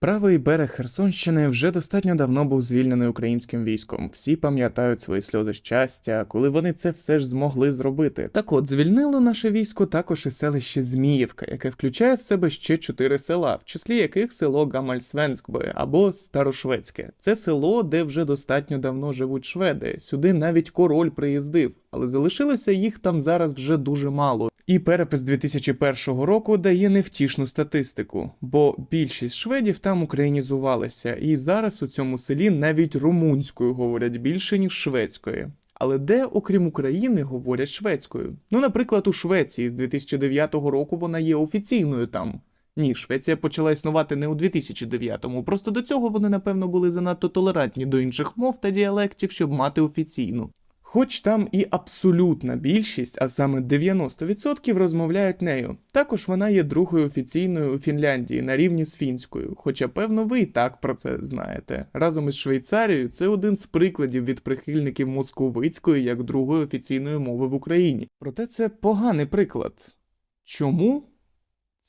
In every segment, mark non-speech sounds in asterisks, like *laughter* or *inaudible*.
Правий берег Херсонщини вже достатньо давно був звільнений українським військом. Всі пам'ятають свої сльози щастя, коли вони це все ж змогли зробити. Так от, звільнило наше військо також і селище Зміївка, яке включає в себе ще чотири села, в числі яких село Гамальсвенскбе або Старошведське. Це село, де вже достатньо давно живуть шведи. Сюди навіть король приїздив, але залишилося їх там зараз вже дуже мало. І перепис 2001 року дає невтішну статистику, бо більшість шведів там українізувалися, і зараз у цьому селі навіть румунською говорять більше, ніж шведською. Але де, окрім України, говорять шведською? Ну, наприклад, у Швеції з 2009 року вона є офіційною там. Ні, Швеція почала існувати не у 2009-му, просто до цього вони, напевно, були занадто толерантні до інших мов та діалектів, щоб мати офіційну. Хоч там і абсолютна більшість, а саме 90% розмовляють нею. Також вона є другою офіційною у Фінляндії на рівні з фінською, хоча певно ви і так про це знаєте. Разом із Швейцарією це один з прикладів від прихильників московицької як другої офіційної мови в Україні. Проте це поганий приклад. Чому?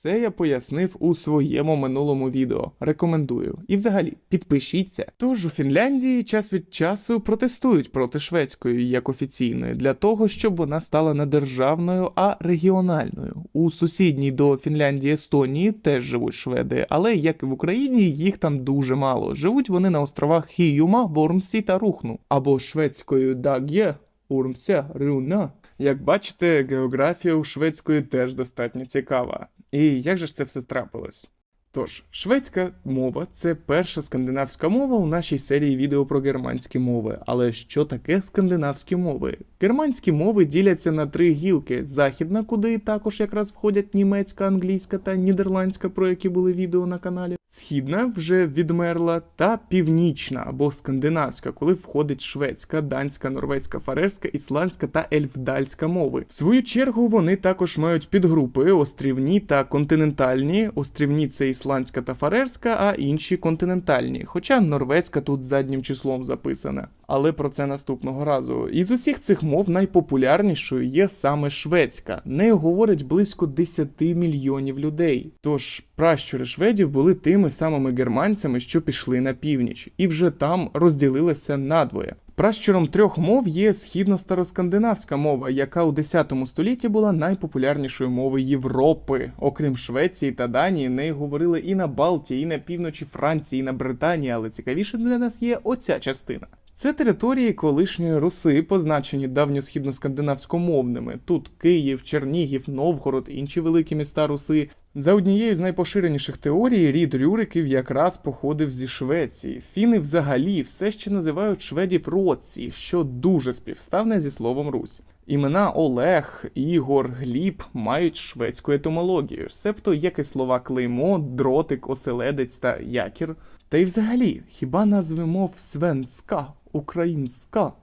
Це я пояснив у своєму минулому відео. Рекомендую. І взагалі, підпишіться. Тож у Фінляндії час від часу протестують проти шведської як офіційної для того, щоб вона стала не державною, а регіональною. У сусідній до Фінляндії Естонії теж живуть шведи, але як і в Україні, їх там дуже мало. Живуть вони на островах Хіюма, Вормсі та Рухну, або шведською Даг'є, Урмся, Рюна. Як бачите, географія у шведської теж достатньо цікава. І як же ж це все трапилось? Тож, шведська мова це перша скандинавська мова у нашій серії відео про германські мови. Але що таке скандинавські мови? Германські мови діляться на три гілки: західна, куди також якраз входять німецька, англійська та нідерландська, про які були відео на каналі. Східна вже відмерла, та північна або скандинавська, коли входить шведська, данська, норвезька, фарерська, ісландська та ельфдальська мови. В свою чергу вони також мають підгрупи острівні та континентальні. Острівні це ісландська та фарерська, а інші континентальні. Хоча норвезька тут заднім числом записана. Але про це наступного разу. Із усіх цих мов найпопулярнішою є саме шведська. Нею говорять близько 10 мільйонів людей. Тож пращури шведів були тими самими германцями, що пішли на північ, і вже там розділилися надвоє. Пращуром трьох мов є східно-староскандинавська мова, яка у 10 столітті була найпопулярнішою мовою Європи. Окрім Швеції та Данії, нею говорили і на Балтії, і на півночі Франції, і на Британії, але цікавіше для нас є оця частина. Це території колишньої Руси, позначені давньосхідноскандинавськомовними. Тут Київ, Чернігів, Новгород, інші великі міста Руси. За однією з найпоширеніших теорій, рід Рюриків якраз походив зі Швеції. Фіни взагалі все ще називають шведів Році, що дуже співставне зі словом Русь. Імена Олег, Ігор, Гліб мають шведську етимологію, себто як і слова клеймо, дротик, оселедець та якір. Та й взагалі, хіба назви мов свенська, українська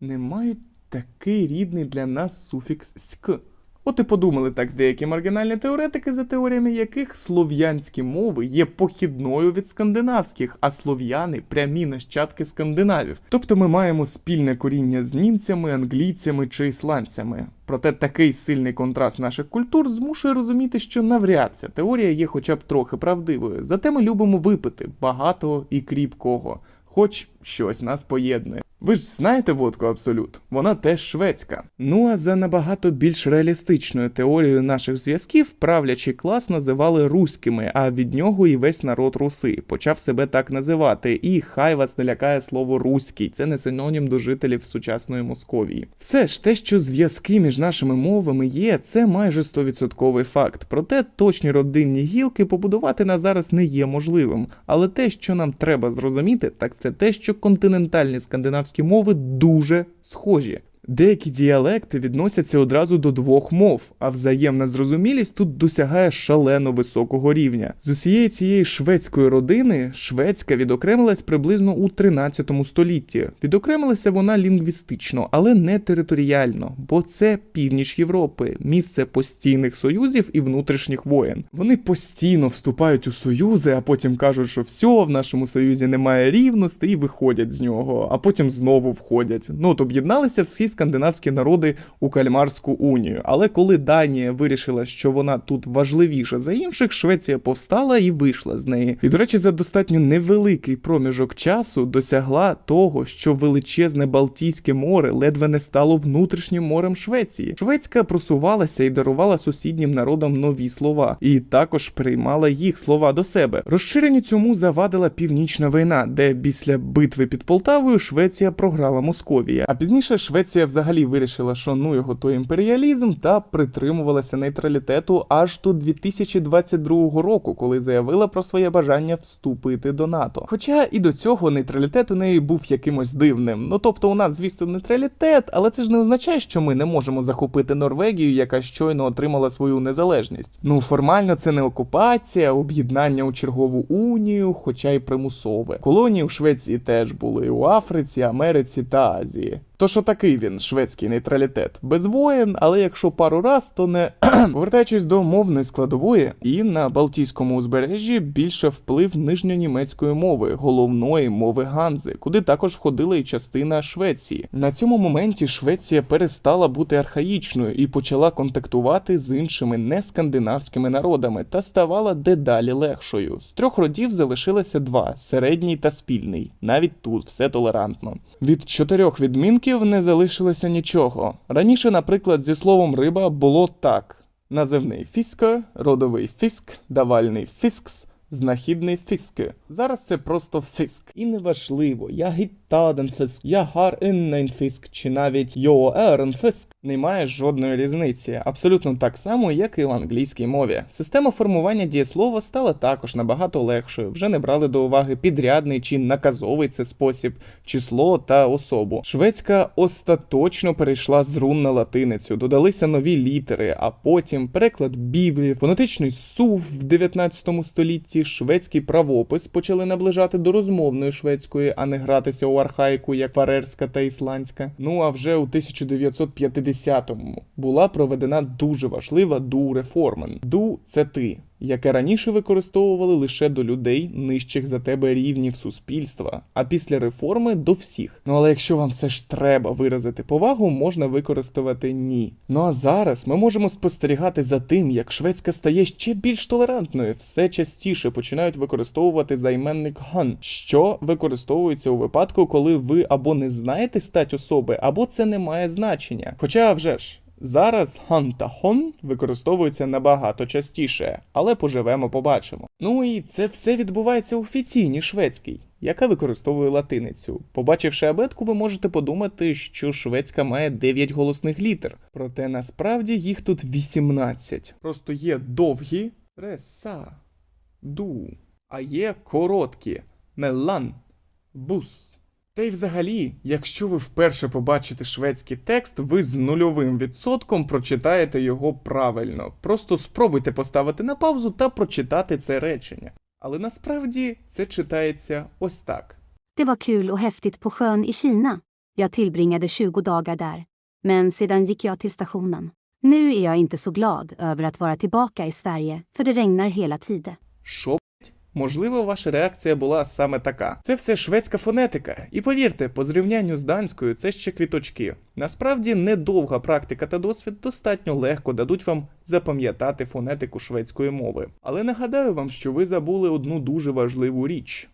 не мають такий рідний для нас суфікс ськ? От і подумали так деякі маргінальні теоретики, за теоріями яких слов'янські мови є похідною від скандинавських, а слов'яни прямі нащадки скандинавів. Тобто ми маємо спільне коріння з німцями, англійцями чи ісландцями. Проте такий сильний контраст наших культур змушує розуміти, що навряд ця теорія є хоча б трохи правдивою. Зате ми любимо випити багато і кріпкого, хоч щось нас поєднує. Ви ж знаєте водку Абсолют? Вона теж шведська. Ну а за набагато більш реалістичною теорією наших зв'язків правлячий клас називали руськими, а від нього і весь народ руси почав себе так називати. І хай вас не лякає слово руський, це не синонім до жителів сучасної Московії. Все ж те, що зв'язки між нашими мовами є, це майже 100% факт. Проте точні родинні гілки побудувати на зараз не є можливим. Але те, що нам треба зрозуміти, так це те, що континентальні скандинавські мови дуже схожі. Деякі діалекти відносяться одразу до двох мов, а взаємна зрозумілість тут досягає шалено високого рівня. З усієї цієї шведської родини шведська відокремилась приблизно у 13 столітті. Відокремилася вона лінгвістично, але не територіально, бо це північ Європи, місце постійних союзів і внутрішніх воєн. Вони постійно вступають у союзи, а потім кажуть, що все, в нашому союзі немає рівності, і виходять з нього, а потім знову входять. Ну от об'єдналися всі скандинавські народи у кальмарську унію. Але коли Данія вирішила, що вона тут важливіша за інших, Швеція повстала і вийшла з неї. І, до речі, за достатньо невеликий проміжок часу досягла того, що величезне Балтійське море ледве не стало внутрішнім морем Швеції. Шведська просувалася і дарувала сусіднім народам нові слова, і також приймала їх слова до себе. Розширенню цьому завадила північна війна, де після битви під Полтавою Швеція програла Московія. А пізніше Швеція взагалі вирішила, що ну його той імперіалізм та притримувалася нейтралітету аж до 2022 року, коли заявила про своє бажання вступити до НАТО. Хоча і до цього нейтралітет у неї був якимось дивним. Ну тобто, у нас, звісно, нейтралітет, але це ж не означає, що ми не можемо захопити Норвегію, яка щойно отримала свою незалежність. Ну формально це не окупація, об'єднання у чергову унію, хоча й примусове. Колонії у Швеції теж були у Африці, Америці та Азії. То що такий він, шведський нейтралітет? Без воєн, але якщо пару раз, то не *clears throat* повертаючись до мовної складової, і на Балтійському узбережжі більше вплив нижньонімецької мови, головної мови Ганзи, куди також входила і частина Швеції. На цьому моменті Швеція перестала бути архаїчною і почала контактувати з іншими нескандинавськими народами та ставала дедалі легшою. З трьох родів залишилося два середній та спільний. Навіть тут все толерантно. Від чотирьох відмінків не залишилося нічого. Раніше, наприклад, зі словом риба було так: називний фіско, родовий фіск, давальний фіскс. Знахідний фіск. Зараз це просто фіск. І неважливо, я гіттаден фіск, я гар іннен фіск, чи навіть йоерен фіск. Немає жодної різниці, абсолютно так само, як і в англійській мові. Система формування дієслова стала також набагато легшою. Вже не брали до уваги підрядний чи наказовий це спосіб, число та особу. Шведська остаточно перейшла з рун на латиницю, додалися нові літери, а потім переклад Біблії, фонетичний сув в 19 столітті, шведський правопис почали наближати до розмовної шведської, а не гратися у архаїку, як фарерська та ісландська. Ну а вже у 1950-му була проведена дуже важлива ду-реформен. Ду це ти. Яке раніше використовували лише до людей нижчих за тебе рівнів суспільства, а після реформи до всіх. Ну але якщо вам все ж треба виразити повагу, можна використовувати ні. Ну а зараз ми можемо спостерігати за тим, як Шведська стає ще більш толерантною, все частіше починають використовувати займенник хан, що використовується у випадку, коли ви або не знаєте стать особи, або це не має значення. Хоча вже ж. Зараз хан та хон використовуються набагато частіше, але поживемо, побачимо. Ну і це все відбувається у офіційній шведській, яка використовує латиницю. Побачивши абетку, ви можете подумати, що шведська має 9 голосних літер, проте насправді їх тут 18. Просто є довгі реса, ду, а є короткі мелан, бус. Та й взагалі, якщо ви вперше побачите шведський текст, ви з нульовим відсотком прочитаєте його правильно. Просто спробуйте поставити на паузу та прочитати це речення. Але насправді це читається ось так. Det var kul och häftigt på sjön i Kina. Jag tillbringade 20 dagar där. Men sedan gick jag till stationen. Nu är jag inte så glad över att vara tillbaka i Sverige, för det regnar hela tiden. Що? Можливо, ваша реакція була саме така. Це все шведська фонетика. І повірте, по зрівнянню з данською це ще квіточки. Насправді недовга практика та досвід достатньо легко дадуть вам запам'ятати фонетику шведської мови. Але нагадаю вам, що ви забули одну дуже важливу річ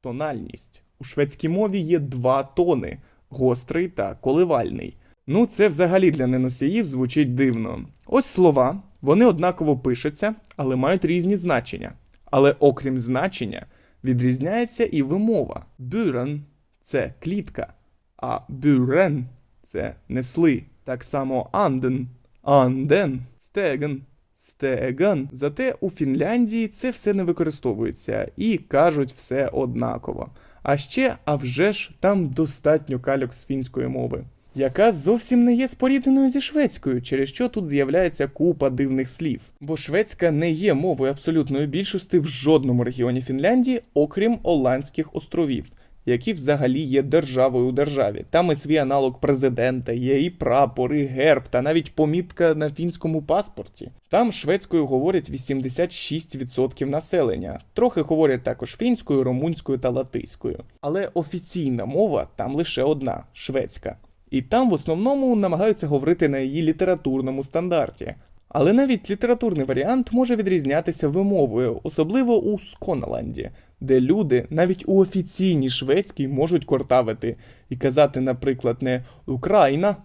тональність. У шведській мові є два тони гострий та коливальний. Ну, це взагалі для неносіїв звучить дивно. Ось слова, вони однаково пишуться, але мають різні значення. Але окрім значення, відрізняється і вимова. Бюрен це клітка, а бюрен це несли. Так само анден, анден, стеген, стеген. Зате у Фінляндії це все не використовується і кажуть все однаково. А ще, а вже ж, там достатньо кальок з фінської мови, яка зовсім не є спорідненою зі шведською, через що тут з'являється купа дивних слів. Бо шведська не є мовою абсолютної більшості в жодному регіоні Фінляндії, окрім Оландських островів. Які взагалі є державою у державі. Там і свій аналог президента, є і прапор, і герб, та навіть помітка на фінському паспорті. Там шведською говорять 86% населення. Трохи говорять також фінською, румунською та латиською. Але офіційна мова там лише одна шведська. І там в основному намагаються говорити на її літературному стандарті. Але навіть літературний варіант може відрізнятися вимовою, особливо у Сконаланді, де люди навіть у офіційній шведській можуть кортавити і казати, наприклад, не Україна,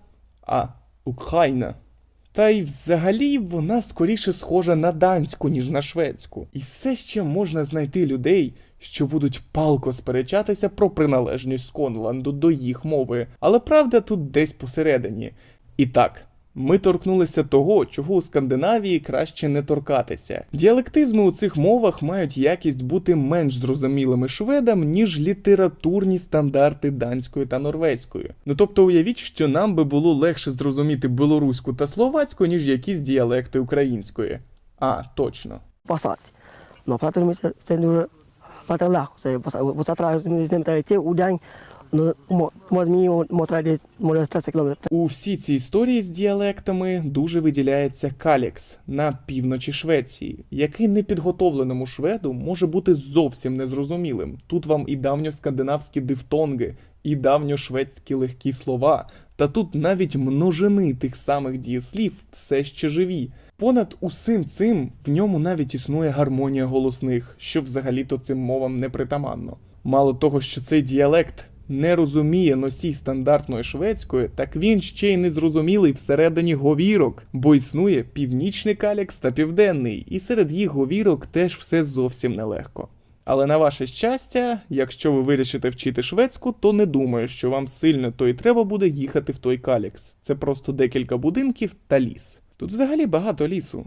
а Україна. Та й взагалі вона скоріше схожа на данську, ніж на шведську. І все ще можна знайти людей, що будуть палко сперечатися про приналежність Сконланду до їх мови, але правда тут десь посередині. І так. Ми торкнулися того, чого у Скандинавії краще не торкатися. Діалектизми у цих мовах мають якість бути менш зрозумілими шведам, ніж літературні стандарти данської та норвезької. Ну тобто уявіть, що нам би було легше зрозуміти білоруську та словацьку, ніж якісь діалекти української. А, точно. passat. No pratar dur saya mi mo tadi mo sta kilometer. У всій цій історії з діалектами дуже виділяється калікс на півночі Швеції, який непідготовленому шведу може бути зовсім незрозумілим. Тут вам і давньоскандинавські дифтонги, і давньошведські легкі слова, та тут навіть множини тих самих дієслів все ще живі. Понад усім цим в ньому навіть існує гармонія голосних, що взагалі-то цим мовам не притаманно. Мало того, що цей діалект не розуміє носій стандартної шведської, так він ще й не зрозумілий всередині говірок, бо існує північний калікс та південний, і серед їх говірок теж все зовсім нелегко. Але на ваше щастя, якщо ви вирішите вчити шведську, то не думаю, що вам сильно то й треба буде їхати в той калікс. Це просто декілька будинків та ліс. Тут взагалі багато лісу.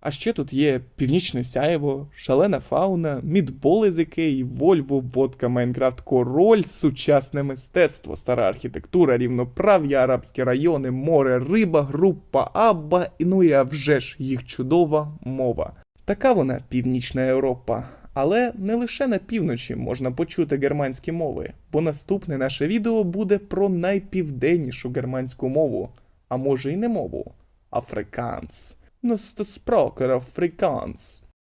А ще тут є північне сяєво, шалена фауна, мідболи з Ікеї, Вольво, водка, Майнкрафт, король, сучасне мистецтво, стара архітектура, рівноправ'я, арабські райони, море, риба, група Абба, ну і а вже ж їх чудова мова. Така вона північна Європа. Але не лише на півночі можна почути германські мови, бо наступне наше відео буде про найпівденнішу германську мову, а може й не мову, африканс. Nusta språk är afrikans.